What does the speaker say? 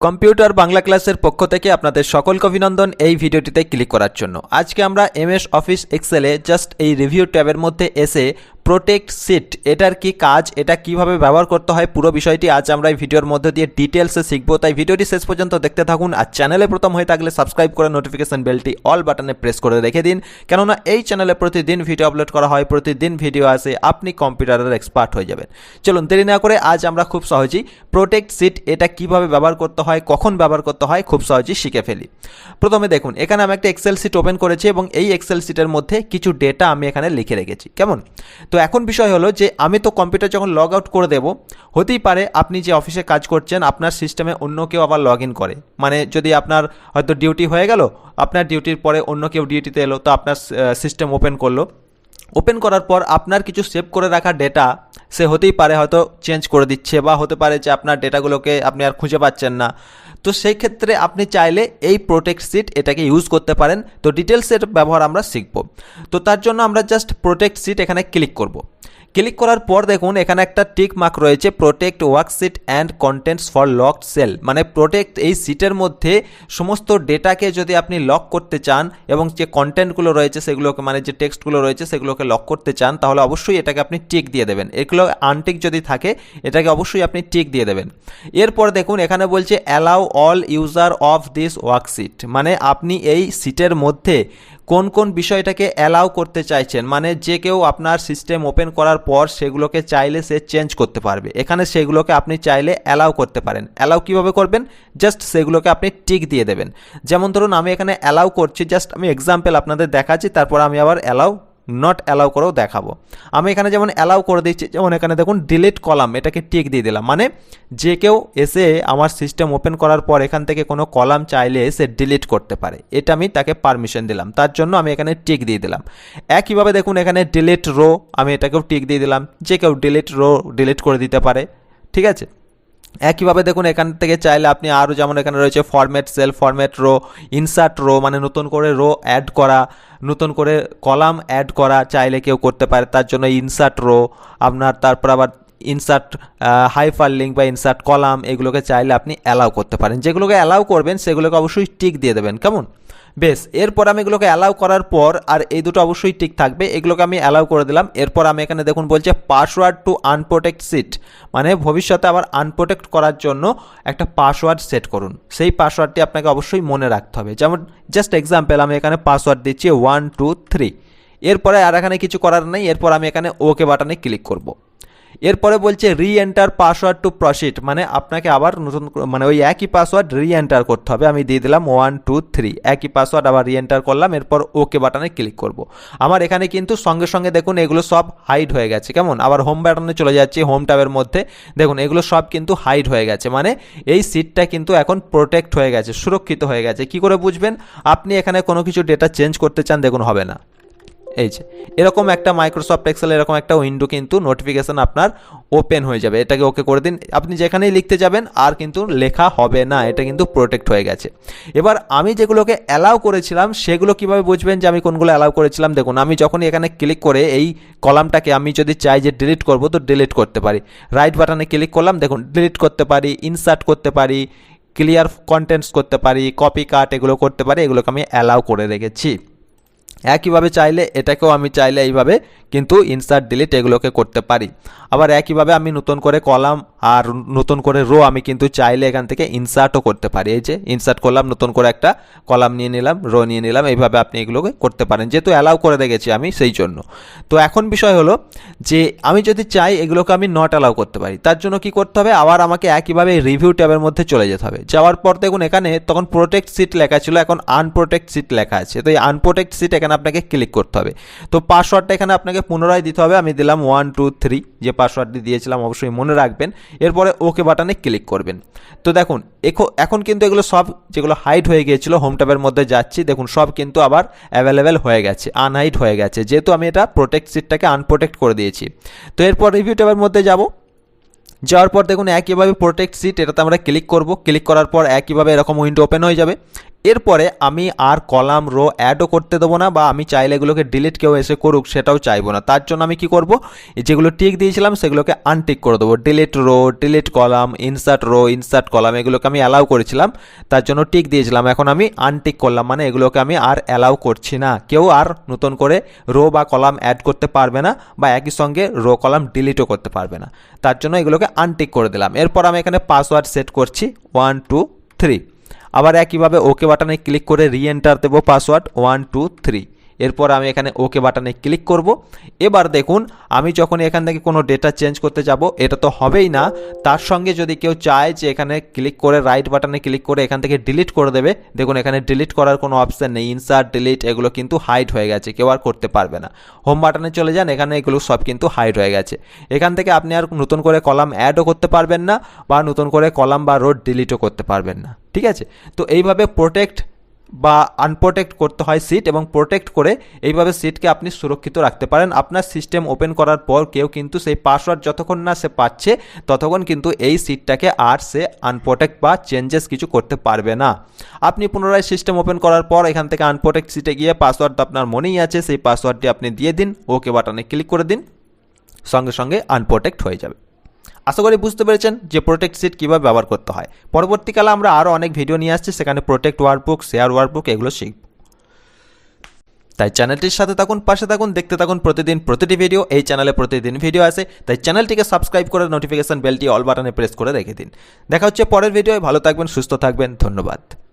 Computer Bangla ক্লাসের পক্ষ থেকে আপনাদের সকলকে অভিনন্দন এই ভিডিওটিতে ক্লিক করার জন্য। আজকে আমরা এমএস অফিস এক্সেলে জাস্ট এই রিভিউ ট্যাবের মধ্যে এসে প্রোটেক্ট সিট এটার কি কাজ, এটা কীভাবে ব্যবহার করতে হয়, পুরো বিষয়টি আজ আমরা এই ভিডিওর মধ্যে দিয়ে ডিটেলসে শিখব। তাই ভিডিওটি শেষ পর্যন্ত দেখতে থাকুন আর চ্যানেলে প্রথম হয়ে থাকলে সাবস্ক্রাইব করে নোটিফিকেশন বেলটি অল বাটনে প্রেস করে রেখে দিন। কেননা এই চ্যানেলে প্রতিদিন ভিডিও আপলোড করা হয়, প্রতিদিন ভিডিও আসে, আপনি কম্পিউটারের এক্সপার্ট হয়ে যাবেন। চলুন দেরি না করে আজ আমরা খুব সহজেই প্রোটেক্ট সিট এটা কীভাবে ব্যবহার করতে হয়, কখন ব্যবহার করতে হয়, খুব সহজেই শিখে ফেলি। প্রথমে দেখুন, এখানে আমি একটা এক্সেল সিট ওপেন করেছি এবং এই এক্সেল সিটের মধ্যে কিছু ডেটা আমি এখানে লিখে রেখেছি। কেমন? তো এখন বিষয় হলো যে আমি তো কম্পিউটার যখন লগ আউট করে দেব, হতেই পারে আপনি যে অফিসে কাজ করছেন, আপনার সিস্টেমে অন্য কেউ আবার লগ ইন করে। মানে যদি আপনার হয়তো ডিউটি হয়ে গেল, আপনার ডিউটির পরে অন্য কেউ ডিউটিতে এলো, তো আপনার সিস্টেম ওপেন করল। ওপেন করার পর আপনার কিছু সেভ করে রাখা ডেটা সে হতেই পারে হয়তো চেঞ্জ করে দিচ্ছে বা হতে পারে যে আপনার ডেটাগুলোকে আপনি আর খুঁজে পাচ্ছেন না। তো সেই ক্ষেত্রে আপনি চাইলে এই প্রোটেক্ট সিট এটাকে ইউজ করতে পারেন। তো ডিটেলসের ব্যবহার আমরা শিখব। তো তার জন্য আমরা জাস্ট প্রোটেক্ট সিট এখানে ক্লিক করব। ক্লিক করার পর দেখুন, এখানে একটা টিক মার্ক রয়েছে protect worksheet and contents for locked cell মানে প্রোটেক্ট এই সিটের মধ্যে সমস্ত ডেটাকে যদি আপনি লক করতে চান এবং যে কন্টেন্টগুলো রয়েছে সেগুলোকে মানে যে টেক্সটগুলো রয়েছে সেগুলোকে লক করতে চান, তাহলে অবশ্যই এটাকে আপনি টিক দিয়ে দেবেন। এগুলো আনটিক যদি থাকে, এটাকে অবশ্যই আপনি টিক দিয়ে দেবেন। এরপর দেখুন, এখানে বলছে allow all user of this worksheet মানে আপনি এই সিটের মধ্যে কোন কোন বিষয়টাকে অ্যালাউ করতে চাইছেন মানে যে কেউ আপনার সিস্টেম ওপেন করার পর সেগুলোকে চাইলে সে চেঞ্জ করতে পারবে। এখানে সেগুলোকে আপনি চাইলে অ্যালাউ করতে পারেন। অ্যালাউ কীভাবে করবেন? জাস্ট সেগুলোকে আপনি টিক দিয়ে দেবেন। যেমন ধরুন, আমি এখানে অ্যালাউ করছি জাস্ট আমি এক্সাম্পল আপনাদের দেখাচ্ছি, তারপর আমি আবার অ্যালাউ নট অ্যালাউ করেও দেখাবো। আমি এখানে যেমন অ্যালাউ করে দিচ্ছি, যেমন এখানে দেখুন ডিলিট কলাম এটাকে টিক দিয়ে দিলাম। মানে যে কেউ এসে আমার সিস্টেম ওপেন করার পর এখান থেকে কোনো কলাম চাইলে সে ডিলিট করতে পারে। এটা আমি তাকে পারমিশন দিলাম। তার জন্য আমি এখানে টিক দিয়ে দিলাম। একইভাবে দেখুন এখানে ডিলিট রো আমি এটাকেও টিক দিয়ে দিলাম। যে কেউ ডিলিট রো ডিলিট করে দিতে পারে। ঠিক আছে? একইভাবে দেখুন, এখান থেকে চাইলে আপনি আরও যেমন এখানে রয়েছে format cell format row insert row মানে নতুন করে রো অ্যাড করা, নতুন করে কলাম অ্যাড করা চাইলে কেউ করতে পারে। তার জন্য ইনসার্ট রো আপনার তারপর আবার ইনসার্ট হাইফার লিঙ্ক বা ইনসার্ট কলাম এগুলোকে চাইলে আপনি অ্যালাউ করতে পারেন। যেগুলোকে অ্যালাউ করবেন, সেগুলোকে অবশ্যই টিক দিয়ে দেবেন। কেমন? বেশ, এরপর আমি এগুলোকে অ্যালাউ করার পর, আর এই দুটো অবশ্যই ঠিক থাকবে, এগুলোকে আমি অ্যালাউ করে দিলাম। এরপর আমি এখানে দেখুন বলছে পাসওয়ার্ড টু আনপ্রোটেক্ট সিট মানে ভবিষ্যতে আবার আনপ্রোটেক্ট করার জন্য একটা পাসওয়ার্ড সেট করুন। সেই পাসওয়ার্ডটি আপনাকে অবশ্যই মনে রাখতে হবে। যেমন জাস্ট এক্সাম্পল আমি এখানে পাসওয়ার্ড দিচ্ছি ওয়ান টু থ্রি এরপরে আর এখানে কিছু করার নেই, এরপর আমি এখানে ওকে বাটনে ক্লিক করব। এরপরে বলছে রি এন্টার পাসওয়ার্ড টু প্রসিড মানে আপনাকে আবার নতুন মানে ওই একই পাসওয়ার্ড রি এন্টার করতে হবে। আমি দিয়ে দিলাম ওয়ান টু থ্রি একই পাসওয়ার্ড আবার রি এন্টার করলাম, এরপর ওকে বাটনে ক্লিক করব। আমার এখানে কিন্তু সঙ্গে সঙ্গে দেখুন এগুলো সব হাইড হয়ে গেছে, কেমন? আবার হোম বাটনে চলে যাচ্ছি হোম ট্যাবের মধ্যে। দেখুন, এগুলো সব কিন্তু হাইড হয়ে গেছে মানে এই সিটটা কিন্তু এখন প্রোটেক্ট হয়ে গেছে, সুরক্ষিত হয়ে গেছে। কি করে বুঝবেন? আপনি এখানে কোনো কিছু ডেটা চেঞ্জ করতে চান, দেখুন, হবে না। এই যে, এরকম একটা মাইক্রোসফট এক্সেল এরকম একটা উইন্ডো কিন্তু নোটিফিকেশান আপনার ওপেন হয়ে যাবে। এটাকে ওকে করে দিন। আপনি যেখানেই লিখতে যাবেন, আর কিন্তু লেখা হবে না। এটা কিন্তু প্রোটেক্ট হয়ে গেছে। এবার আমি যেগুলোকে অ্যালাউ করেছিলাম, সেগুলো কীভাবে বুঝবেন যে আমি কোনগুলো অ্যালাউ করেছিলাম? দেখুন, আমি যখনই এখানে ক্লিক করে এই কলামটাকে আমি যদি চাই যে ডিলিট করব, তো ডিলিট করতে পারি। রাইট বাটনে ক্লিক করলাম, দেখুন ডিলিট করতে পারি ইনসার্ট করতে পারি ক্লিয়ার কন্টেন্টস করতে পারি কপি কাট এগুলো করতে পারি, এগুলোকে আমি অ্যালাউ করে রেখেছি। একইভাবে চাইলে, এটাকেও আমি চাইলে এইভাবে কিন্তু ইনসার্ট ডিলিট এগুলোকে করতে পারি। আবার একইভাবে আমি নতুন করে কলাম আর নতুন করে রো আমি কিন্তু চাইলে এখান থেকে ইনসার্টও করতে পারি। এই যে ইনসার্ট করলাম, নতুন করে একটা কলাম নিয়ে নিলাম রো নিয়ে নিলাম, এইভাবে আপনি এগুলোকে করতে পারেন। যেহেতু অ্যালাউ করে রেখেছি আমি সেই জন্য। তো এখন বিষয় হলো যে আমি যদি চাই এগুলোকে আমি নট অ্যালাউ করতে পারি, তার জন্য কি করতে হবে? আবার আমাকে একইভাবে রিভিউ ট্যাবের মধ্যে চলে যেতে হবে। যাওয়ার পর দেখুন এখানে তখন প্রোটেক্ট সিট লেখা ছিল, এখন আনপ্রোটেক্ট সিট লেখা আছে। তো এই আনপ্রোটেক্ট সিট এখানে আপনাকে ক্লিক করতে হবে। তো পাসওয়ার্ডটা এখানে আপনাকে পুনরায় দিতে হবে। আমি দিলাম ওয়ান টু থ্রি যে পাসওয়ার্ডটি দিয়েছিলাম অবশ্যই মনে রাখবেন। এরপরে ওকে বাটনে ক্লিক করবেন। তো দেখুন এখন কিন্তু এগুলো সব যেগুলো হাইড হয়ে গিয়েছিল হোম ট্যাবের মধ্যে যাচ্ছি। দেখুন, সব কিন্তু আবার অ্যাভেলেবেল হয়ে গেছে আনহাইড হয়ে গেছে। যেহেতু আমি এটা প্রোটেক্ট সিটটাকে আনপ্রোটেক্ট করে দিয়েছি। তো এরপর রিভিউ ট্যাবের মধ্যে যাব। যাওয়ার পর দেখুন, একইভাবে প্রোটেক্ট সিট এটাতে আমরা ক্লিক করব। ক্লিক করার পর একইভাবে এরকম উইন্ডো ওপেন হয়ে যাবে। এরপরে আমি আর কলাম রো অ্যাডও করতে দেবো না বা আমি চাইলে এগুলোকে ডিলিট কেউ এসে করুক, সেটাও চাইব না। তার জন্য আমি কি করব? যেগুলো টিক দিয়েছিলাম, সেগুলোকে আনটিক করে দেবো। Delete row delete column insert row insert column এগুলোকে আমি অ্যালাউ করেছিলাম, তার জন্য টিক দিয়েছিলাম। এখন আমি আনটিক করলাম মানে এগুলোকে আমি আর অ্যালাউ করছি না। কেউ আর নতুন করে রো বা কলাম অ্যাড করতে পারবে না বা একই সঙ্গে রো কলাম ডিলিটও করতে পারবে না। তার জন্য এগুলোকে আনটিক করে দিলাম। এরপর আমি এখানে পাসওয়ার্ড সেট করছি ওয়ান টু থ্রি আবার একইভাবে ওকে বাটনে ক্লিক করে রি এন্টার দেবো পাসওয়ার্ড ওয়ান টু থ্রি এরপর আমি এখানে ওকে বাটনে ক্লিক করব। এবার দেখুন, আমি যখন এখান থেকে কোনো ডেটা চেঞ্জ করতে যাব, এটা তো হবেই না। তার সঙ্গে যদি কেউ চায় যে এখানে ক্লিক করে রাইট বাটনে ক্লিক করে এখান থেকে ডিলিট করে দেবে, দেখুন এখানে ডিলিট করার কোনো অপশান নেই। ইনসার্ট, ডিলিট, এগুলো কিন্তু হাইড হয়ে গেছে, কেউ আর করতে পারবে না। হোম বাটনে চলে যান, এখানে এগুলো সব কিন্তু হাইড হয়ে গেছে। এখান থেকে আপনি আর নতুন করে কলাম অ্যাডও করতে পারবেন না, বা নতুন করে কলাম বা রোড ডিলিটও করতে পারবেন না। ঠিক আছে? তো এইভাবে প্রোটেক্ট বা আনপ্রোটেক্ট করতে হয় সিট এবং প্রোটেক্ট করে এইভাবে সিটকে আপনি সুরক্ষিত রাখতে পারেন। আপনার সিস্টেম ওপেন করার পর কেউ কিন্তু সেই পাসওয়ার্ড যতক্ষণ না সে পাচ্ছে, ততক্ষণ কিন্তু এই সিটটাকে আর সে আনপ্রোটেক্ট বা চেঞ্জেস কিছু করতে পারবে না। আপনি পুনরায় সিস্টেম ওপেন করার পর এখান থেকে আনপ্রোটেক্ট সিটে গিয়ে পাসওয়ার্ড আপনার মনেই আছে, সেই পাসওয়ার্ডটি আপনি দিয়ে দিন ওকে বাটনে ক্লিক করে দিন, সঙ্গে সঙ্গে আনপ্রোটেক্ট হয়ে যাবে। আশা করি বুঝতে পেরেছেন যে প্রোটেক্ট সিট কীভাবে ব্যবহার করতে হয়। পরবর্তীকালে আমরা আরও অনেক ভিডিও নিয়ে আসছি, সেখানে প্রোটেক্ট ওয়ার্কবুক শেয়ার ওয়ার্কবুক এগুলো শিখব। তাই চ্যানেলটির সাথে থাকুন, পাশে থাকুন, দেখতে থাকুন প্রতিদিন প্রতিটি ভিডিও এই চ্যানেলে প্রতিদিন ভিডিও আসে। তাই চ্যানেলটিকে সাবস্ক্রাইব করে নোটিফিকেশন বেলটি অল বাটনে প্রেস করে রেখে দিন। দেখা হচ্ছে পরের ভিডিওয় ভালো থাকবেন, সুস্থ থাকবেন, ধন্যবাদ।